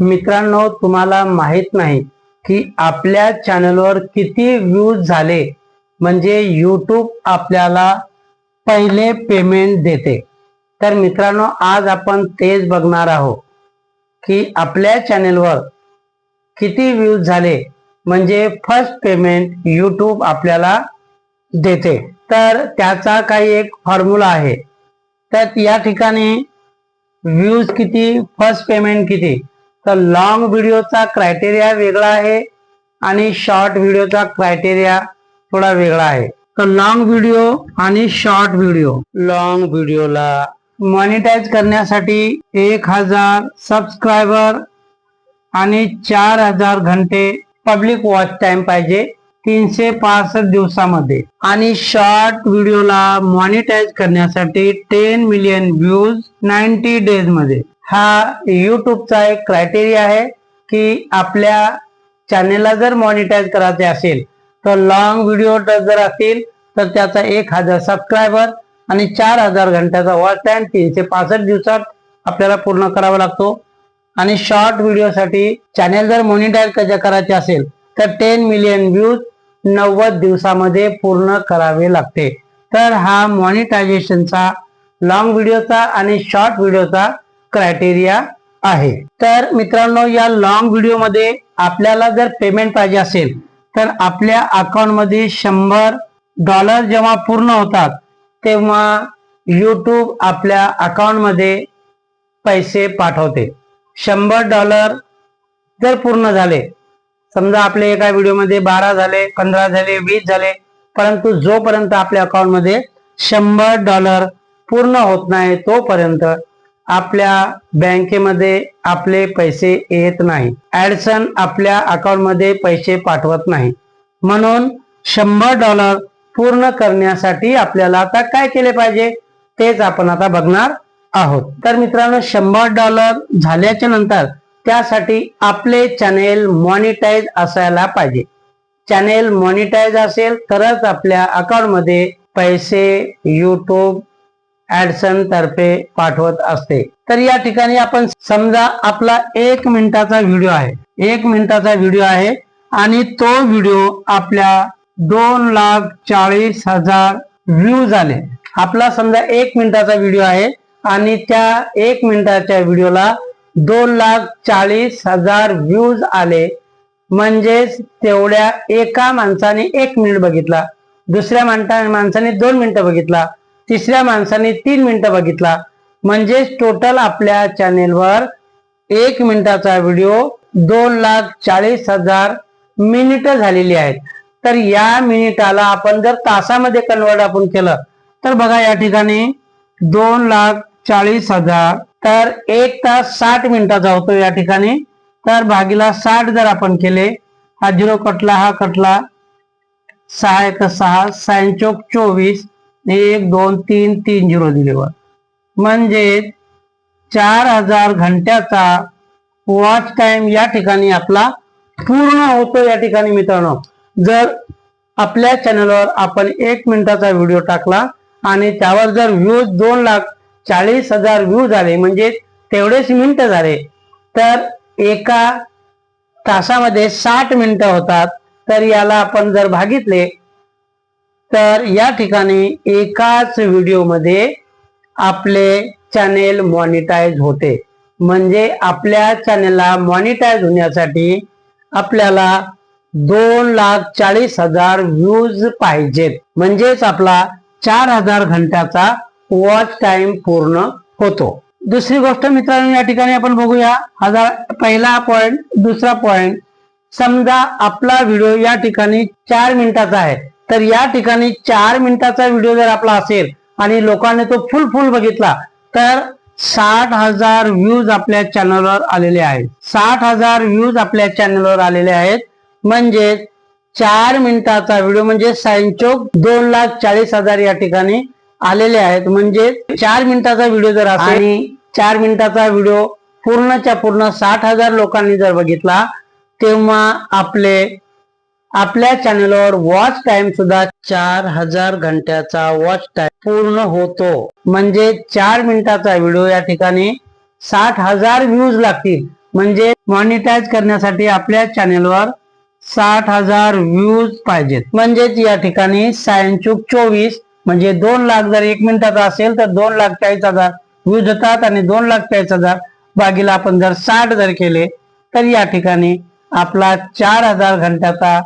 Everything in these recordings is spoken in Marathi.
मित्रांनो तुम्हाला माहीत नाही की आपल्या चॅनलवर किती व्ह्यूज झाले. म्हणजे यूट्यूब आपल्याला पहिले पेमेंट देते. तर मित्रांनो आज आपण तेच बघणार आहोत की आपल्या चॅनलवर किती व्ह्यूज झाले. म्हणजे फर्स्ट पेमेंट यूट्यूब आपल्याला देते. तर त्याचा काही एक फॉर्म्युला आहे. तर या ठिकाणी व्ह्यूज किती फर्स्ट पेमेंट किती? तर लॉंग व्हिडिओचा क्रायटेरिया वेगळा आहे आणि शॉर्ट व्हिडिओचा क्रायटेरिया थोडा वेगळा आहे. तर लॉंग व्हिडिओ आणि शॉर्ट व्हिडिओ लॉंग व्हिडिओला मॉनिटाईज करण्यासाठी एक हजार सबस्क्रायबर आणि चार हजार घंटे पब्लिक वॉच टाइम पाहिजे. तीनशे पासष्ट दिवसामध्ये. आणि शॉर्ट व्हिडिओला मॉनिटाईज करण्यासाठी टेन मिलियन व्ह्यूज नाईन्टी डेजमध्ये. हा युट्यूबचा एक क्रायटेरिया आहे की आपल्या चॅनेलला जर मॉनिटाईज करायचे असेल तर लॉंग व्हिडिओ जर असतील तर त्याचा एक हजार सबस्क्रायबर आणि चार हजार घंट्याचा वॉच टाईम तीनशे पासष्ट दिवसात आपल्याला पूर्ण करावा लागतो. आणि शॉर्ट व्हिडिओसाठी चॅनेल जर मॉनिटाईज करायचे असेल तर टेन मिलियन व्ह्यूज नव्वद दिवसामध्ये पूर्ण करावे लागते. तर हा मॉनिटायझेशनचा लॉंग व्हिडिओचा आणि शॉर्ट व्हिडिओचा क्रायटेरिया आहे. तर मित्रांनो या लॉंग व्हिडिओमध्ये आपल्याला जर पेमेंट पाहिजे असेल तर आपल्या अकाउंटमध्ये शंभर डॉलर जेव्हा पूर्ण होतात तेव्हा यूट्यूब आपल्या अकाउंटमध्ये पैसे पाठवते. शंभर डॉलर जर पूर्ण झाले समजा आपले एका व्हिडिओमध्ये बारा झाले पंधरा झाले वीस झाले परंतु जोपर्यंत आपल्या अकाउंटमध्ये शंभर डॉलर पूर्ण होत नाही तोपर्यंत आपल्या बँकेमध्ये आपले पैसे येत नाही. ऍडसन आपल्या अकाउंटमध्ये पैसे पाठवत नाही. म्हणून शंभर डॉलर पूर्ण करण्यासाठी आपल्याला आता काय केले पाहिजे? तेच आपण आता बघणार आहोत. तर मित्रांनो शंभर डॉलर झाल्याच्यानंतर त्यासाठी आपले चॅनेल मॉनिटाईज असायला पाहिजे. चॅनेल मॉनिटाईज असेल तरच आपल्या अकाउंटमध्ये पैसे युट्यूब ऍडसन तर्फे पाठवत असते. तर या ठिकाणी आपण समजा आपला एक मिनिटाचा व्हिडिओ आहे. एक मिनिटाचा व्हिडिओ आहे आणि तो व्हिडिओ आपल्या दोन लाख चाळीस हजार व्ह्यूज आले. आपला समजा एक मिनिटाचा व्हिडिओ आहे आणि त्या एक मिनिटाच्या व्हिडिओला दोन लाख चाळीस हजार व्ह्यूज आले. म्हणजेच तेवढ्या एका माणसाने एक मिनिट बघितला दुसऱ्या माणसा माणसाने दोन मिनिटं बघितला तिसऱ्या माणसाने तीन मिनिटं बघितला. म्हणजेच टोटल आपल्या चॅनेलवर एक मिनिटाचा व्हिडिओ दोन लाख चाळीस हजार मिनिटं झालेली आहेत. तर या मिनिटाला आपण जर तासामध्ये कन्वर्ट आपण केलं तर बघा या ठिकाणी दोन लाख चाळीस हजार. तर एक तास साठ मिनिटाचा होतो या ठिकाणी. तर भागीला साठ जर आपण केले हा झिरो कटला हा कटला. सहा एक सहा साइन चोवीस. एक दोन तीन तीन झिरो दिले वर. म्हणजे चार हजार घंट्याचा वॉच टाइम या ठिकाणी आपला पूर्ण होतो या ठिकाणी मित्रांनो. जर आपल्या चॅनलवर आपण एक मिनिटाचा व्हिडिओ टाकला आणि त्यावर जर व्ह्यूज दोन लाख चाळीस हजार व्ह्यू झाले म्हणजे तेवढेच मिनिटं झाले तर एका तासामध्ये साठ मिनिटं होतात. तर याला आपण जर भागितले तर या ठिकाणी एकाच व्हिडिओमध्ये आपले चॅनेल मॉनिटाईज होते. म्हणजे आपल्या चॅनेलला मॉनिटाईज होण्यासाठी आपल्याला दोन लाख चाळीस हजार व्ह्यूज पाहिजेत. म्हणजेच आपला चार हजार घंट्याचा वॉच टाइम पूर्ण होतो. दुसरी गोष्ट मित्रांनो या ठिकाणी आपण बघूया. हजार पहिला पॉइंट दुसरा पॉइंट समजा आपला व्हिडिओ या ठिकाणी चार मिनिटाचा आहे. तर या ठिकाणी चार मिनिटाचा व्हिडिओ जर आपला असेल आणि लोकांनी तो फुल फुल बघितला तर साठ हजार व्ह्यूज आपल्या चॅनलवर आलेले आहेत. साठ हजार व्ह्यूज आपल्या चॅनलवर आलेले आहेत. म्हणजे चार मिनिटाचा व्हिडिओ म्हणजे सायंचोक दोन लाख चाळीस हजार या ठिकाणी आलेले आहेत. म्हणजे चार मिनिटाचा व्हिडिओ जर असेल आणि चार मिनिटाचा व्हिडिओ पूर्णच्या पूर्ण साठ हजार लोकांनी जर बघितला तेव्हा आपले आपल्या चॅनलवर वॉच टाइम सुद्धा चार हजार घंट्याचा वॉच टाइम पूर्ण होतो. म्हणजे चार मिनिटाचा व्हिडिओ या ठिकाणी साठ हजार व्ह्यूज लागतील. म्हणजे मॉनिटाईज करण्यासाठी आपल्या चॅनेलवर साठ हजार व्ह्यूज पाहिजेत. म्हणजेच या ठिकाणी सायनचूक चोवीस म्हणजे दोन लाख जर एक मिनिटाचा असेल तर दोन लाख चाळीस हजार व्ह्यूज होतात आणि दोन लाख चाळीस हजार बागीला आपण जर साठ जर केले तर या ठिकाणी आपला चार हजार घंट्याचा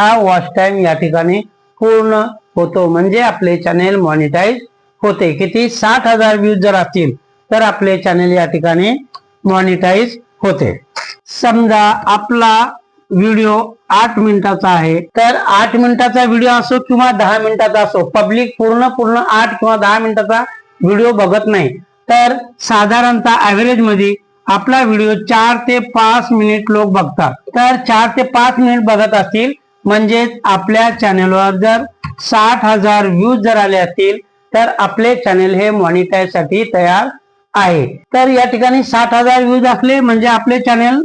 हा वॉच टाइम या ठिकाणी पूर्ण होतो. म्हणजे आपले चॅनेल मॉनिटाईज होते. किती? साठ हजार व्ह्यूज जर असतील तर आपले चॅनेल या ठिकाणी मॉनिटाईज होते. समजा आपला व्हिडिओ आठ मिनिटाचा आहे तर आठ मिनिटाचा व्हिडिओ असो किंवा दहा मिनिटाचा असो पब्लिक पूर्ण पूर्ण आठ किंवा दहा मिनिटाचा व्हिडिओ बघत नाही. तर साधारणतः ऍव्हरेजमध्ये आपला व्हिडिओ चार ते पाच मिनिट लोक बघतात. तर चार ते पाच मिनिट बघत असतील म्हणजेच आपल्या चॅनेलवर जर साठ हजार व्ह्यूज जर आले असतील तर आपले चॅनेल हे मॉनिटाईजसाठी तयार आहे. तर या ठिकाणी साठ हजार व्ह्यूज असले म्हणजे आपले चॅनेल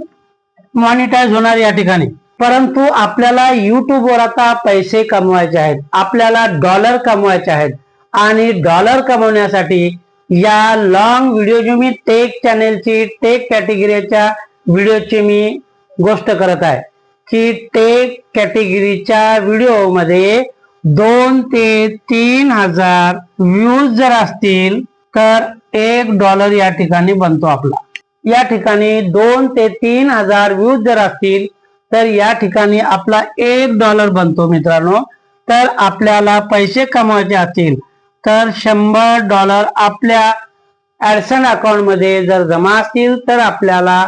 मॉनिटाईज होणार या ठिकाणी. परंतु आपल्याला युट्यूबवर आता पैसे कमवायचे आहेत आपल्याला डॉलर कमवायचे आहेत. आणि डॉलर कमवण्यासाठी या लॉंग व्हिडिओ जी मी टेक चॅनेलची टेक कॅटेगरीच्या व्हिडिओची मी गोष्ट करत आहे. की टेक कॅटेगरीच्या व्हिडिओमध्ये दोन ते तीन हजार व्ह्यूज जर असतील तर एक डॉलर या ठिकाणी बनतो आपला. या ठिकाणी दोन ते तीन हजार व्ह्यूज जर असतील तर या ठिकाणी आपला एक डॉलर बनतो मित्रांनो. तर आपल्याला पैसे कमवायचे असतील तर शंभर डॉलर आपल्या ऍडसन अकाउंटमध्ये जर जमा असतील तर आपल्याला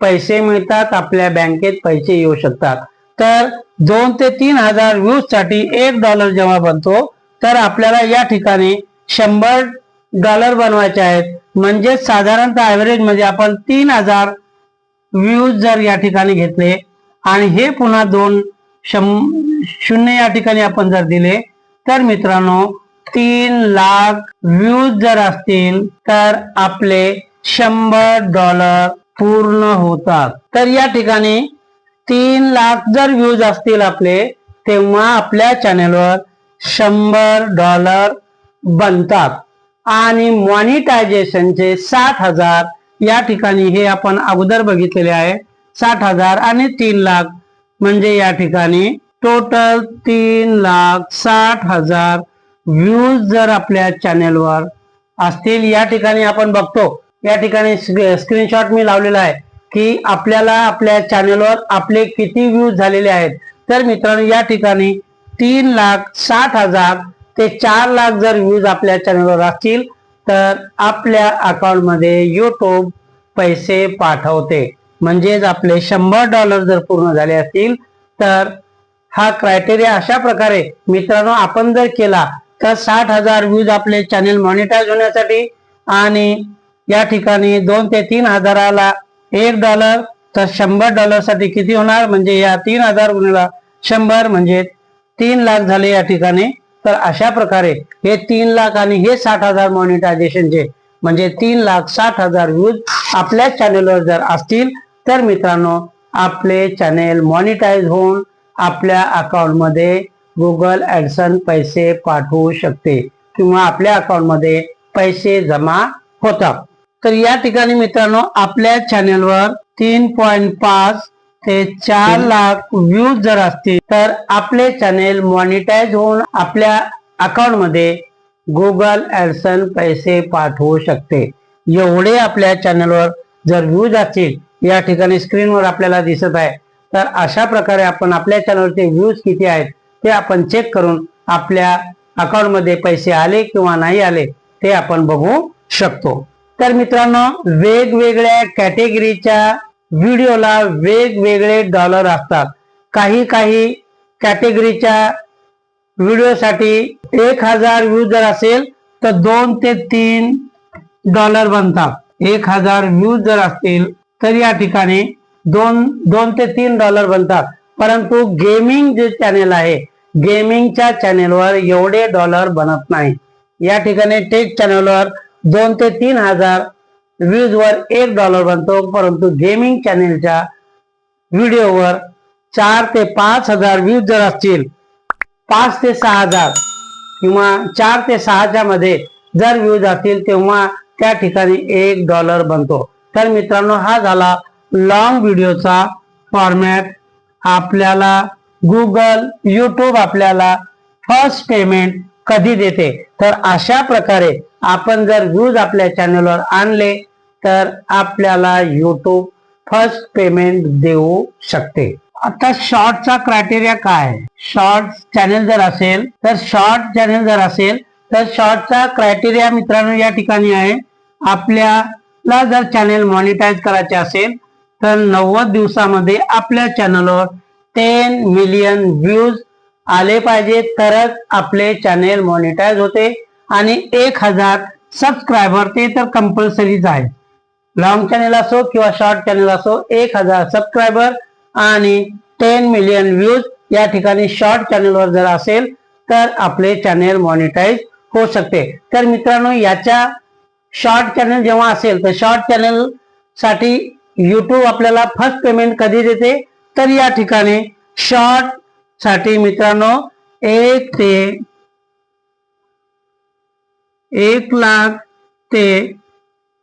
पैसे मिळतात आपल्या बँकेत पैसे येऊ शकतात. तर दोन ते तीन हजार व्ह्यूजसाठी एक डॉलर जेव्हा बनतो तर आपल्याला या ठिकाणी शंभर डॉलर बनवायचे आहेत. म्हणजे साधारणतः ऍव्हरेजमध्ये आपण तीन हजार व्ह्यूज जर या ठिकाणी घेतले आणि हे पुन्हा दोन शं शून्य या ठिकाणी आपण जर दिले तर मित्रांनो तीन लाख व्ह्यूज जर असतील तर आपले शंभर डॉलर पूर्ण होतात. तर या ठिकाणी तीन लाख जर व्ह्यूज असतील आपले तेव्हा आपल्या चॅनेलवर शंभर डॉलर बनतात. आणि मॉनिटायझेशनचे साठ हजार या ठिकाणी हे आपण अगोदर बघितलेले आहे. साठ हजार आणि तीन लाख म्हणजे या ठिकाणी टोटल तीन लाख साठ हजार व्ह्यूज जर आपल्या चॅनेलवर असतील या ठिकाणी आपण बघतो. या ठिकाणी स्क्रीनशॉट मी लावलेला आहे की आपल्याला आपल्या चॅनेलवर आपले किती व्ह्यूज झालेले आहेत. तर मित्रांनो या ठिकाणी तीन लाख साठ हजार ते चार लाख जर व्ह्यूज आपल्या चॅनलवर असतील तर आपल्या अकाउंटमध्ये युट्यूब पैसे पाठवते. म्हणजेच आपले शंभर डॉलर जर पूर्ण झाले असतील तर हा क्रायटेरिया अशा प्रकारे मित्रांनो आपण जर केला तर साठ हजार व्ह्यूज आपले चॅनेल मॉनिटाईज होण्यासाठी आणि या ठिकाणी दोन ते तीन हजाराला एक डॉलर तर शंभर डॉलरसाठी किती होणार? म्हणजे या तीन हजार गुणिला शंभर म्हणजे तीन लाख झाले या ठिकाणी. तर अशा प्रकारे हे तीन लाख आणि हे साठ हजार मॉनिटायझेशनचे म्हणजे तीन लाख साठ हजार व्ह्यूज आपल्या चॅनेलवर जर असतील तर मित्रांनो आपले चॅनेल मॉनिटाईज होऊन आपल्या अकाउंटमध्ये गुगल ऍडसन पैसे पाठवू शकते किंवा आपल्या अकाउंटमध्ये पैसे जमा होतात. तर या ठिकाणी मित्रांनो आपल्या चॅनेलवर तीन पॉइंट पाच ते चार लाख व्ह्यूज जर असतील तर आपले चॅनेल मॉनिटाईज होऊन आपल्या अकाउंटमध्ये गुगल ऍडसन पैसे पाठवू शकते. एवढे आपल्या चॅनलवर जर व्ह्यूज असतील या ठिकाणी स्क्रीनवर आपल्याला दिसत आहे. तर अशा प्रकारे आपण आपल्या चॅनलचे व्ह्यूज किती आहेत ते आपण चेक करून आपल्या अकाउंटमध्ये पैसे आले किंवा नाही आले ते आपण बघू शकतो. तर मित्रांनो वेगवेगळ्या कॅटेगरीच्या व्हिडिओला वेगवेगळे डॉलर असतात. काही काही कॅटेगरीच्या व्हिडिओसाठी एक हजार व्ह्यू जर असेल तर दोन ते तीन डॉलर बनतात. एक हजार व्ह्यूज जर असतील तर या ठिकाणी दोन दोन ते तीन डॉलर बनतात. परंतु गेमिंग जे चॅनेल आहे गेमिंगच्या चॅनेलवर एवढे डॉलर बनत नाही. या ठिकाणी टेक चॅनेलवर दोन ते तीन हजार व्ह्यूज वर एक डॉलर बनतो परंतु गेमिंग चॅनेलच्या व्हिडिओवर चार ते पाच हजार व्ह्यूज जर असतील पाच ते सहा हजार किंवा चार ते सहाच्या मध्ये जर व्ह्यूज असतील तेव्हा त्या ठिकाणी एक डॉलर बनतो. तर मित्रांनो हा झाला लॉंग व्हिडिओचा फॉर्मॅट आपल्याला गुगल यूट्यूब आपल्याला फर्स्ट पेमेंट कधी देते? तर अशा प्रकारे आपण जर व्ह्यूज आपल्या चॅनलवर आणले तर आपल्याला युट्यूब फर्स्ट पेमेंट देऊ शकते. आता शॉर्टचा क्रायटेरिया काय? आहे शॉर्ट चॅनल जर असेल तर शॉर्ट चॅनल जर असेल तर शॉर्टचा क्रायटेरिया मित्रांनो या ठिकाणी आहे. आपल्याला जर चॅनेल मॉनिटाईज करायचे असेल तर नव्वद दिवसामध्ये आपल्या चॅनलवर टेन मिलियन व्ह्यूज आले पाहिजे तरच आपले चॅनेल मॉनिटाईज होते. आणि एक हजार सबस्क्रायबर ते तर कंपल्सरीच आहे लॉंग चॅनेल असो किंवा शॉर्ट चॅनेल असो एक हजार सबस्क्रायबर आणि टेन मिलियन व्ह्यूज या ठिकाणी शॉर्ट चॅनेलवर जर असेल तर आपले चॅनेल मॉनिटाईज होऊ शकते. तर मित्रांनो याच्या शॉर्ट चॅनेल जेव्हा असेल तर शॉर्ट चॅनेल साठी युट्यूब आपल्याला फर्स्ट पेमेंट कधी देते? तर या ठिकाणी शॉर्ट साठी मित्रांनो एक ते एक लाख ते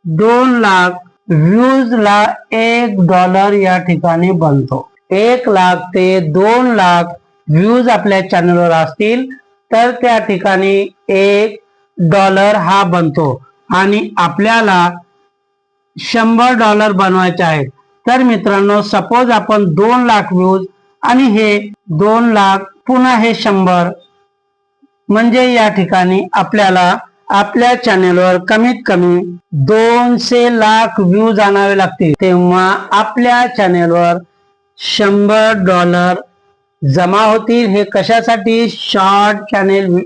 दोन लाख व्ह्यूज ला एक डॉलर या ठिकाणी बनतो. एक लाख ते दोन लाख व्ह्यूज आपल्या चॅनलवर असतील तर त्या ठिकाणी एक डॉलर हा बनतो. आणि आपल्याला शंभर डॉलर बनवायचे आहेत. तर मित्रांनो सपोज आपण दोन लाख व्ह्यूज आणि हे दोन लाख पुन्हा हे शंभर. म्हणजे या ठिकाणी आपल्याला आपल्या चॅनेलवर कमीत कमी दोनशे लाख व्ह्यूज आणावे लागतील. तेव्हा आपल्या चॅनेलवर शंभर डॉलर जमा होतील. हे कशासाठी? शॉर्ट चॅनेल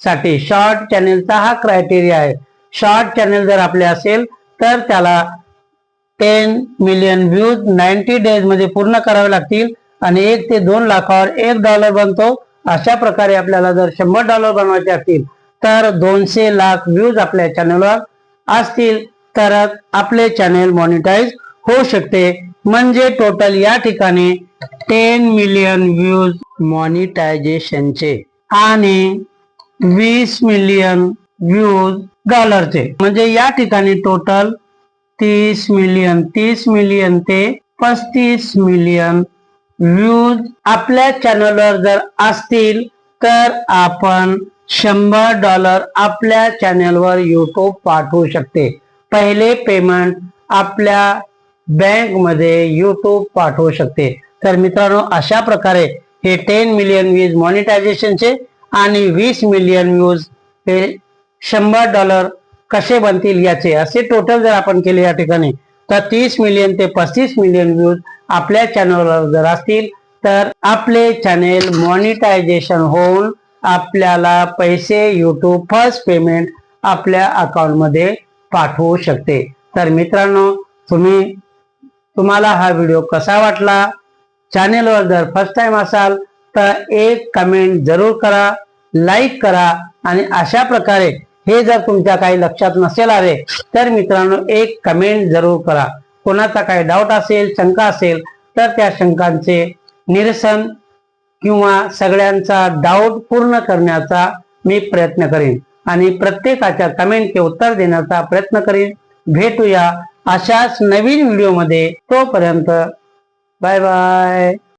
साठी. शॉर्ट चॅनेलचा हा क्रायटेरिया आहे. शॉर्ट चॅनेल जर आपले असेल तर त्याला टेन मिलियन व्ह्यूज नाईन्टी डेजमध्ये पूर्ण करावे लागतील. आणि एक ते दोन लाखावर एक डॉलर बनतो. अशा प्रकारे आपल्याला जर शंभर डॉलर बनवायचे असतील तर दोनशे लाख व्ह्यूज आपल्या चॅनलवर असतील. तर आपले चॅनेल मॉनिटाईज होऊ शकते. म्हणजे टोटल या ठिकाणी टेन मिलियन व्ह्यूज मॉनिटायझेशनचे आणि वीस मिलियन व्ह्यूज डॉलरचे म्हणजे या ठिकाणी टोटल तीस मिलियन तीस मिलियन ते पस्तीस मिलियन व्ह्यूज आपल्या चॅनलवर जर असतील तर आपण शंभर डॉलर आपल्या चॅनलवर युट्यूब पाठवू शकते. पहिले पेमेंट आपल्या बँकमध्ये यूट्यूब युट्यूब पाठवू शकते. तर मित्रांनो अशा प्रकारे हे टेन मिलियन व्ह्यूज मॉनिटायझेशनचे आणि वीस मिलियन व्ह्यूज हे शंभर डॉलर कसे बनतील याचे असे टोटल जर आपण केले या ठिकाणी तर तीस मिलियन ते पस्तीस मिलियन व्ह्यूज आपल्या चॅनलवर जर असतील तर आपले चॅनेल मॉनिटायझेशन होऊन आपल्याला पैसे यूट्यूब फर्स्ट पेमेंट आपल्या अकाउंटमध्ये पाठवू शकते. तर मित्रांनो तुम्ही तुम्हाला हा व्हिडिओ कसा वाटला? चॅनेलवर जर फर्स्ट टाइम असाल तर एक कमेंट जरूर करा लाईक करा आणि अशा प्रकारे हे जर तुमच्या काही लक्षात नसेल आले तर मित्रांनो एक कमेंट जरूर करा. कोणाचा काही डाऊट असेल शंका असेल तर त्या शंकांचे निरसन किंवा सगळ्यांचा डाऊट पूर्ण करण्याचा मी प्रयत्न करेन. आणि प्रत्येकाच्या कमेंटचे उत्तर देण्याचा प्रयत्न करेन. भेटूया अशाच नवीन व्हिडिओमध्ये तोपर्यंत बाय बाय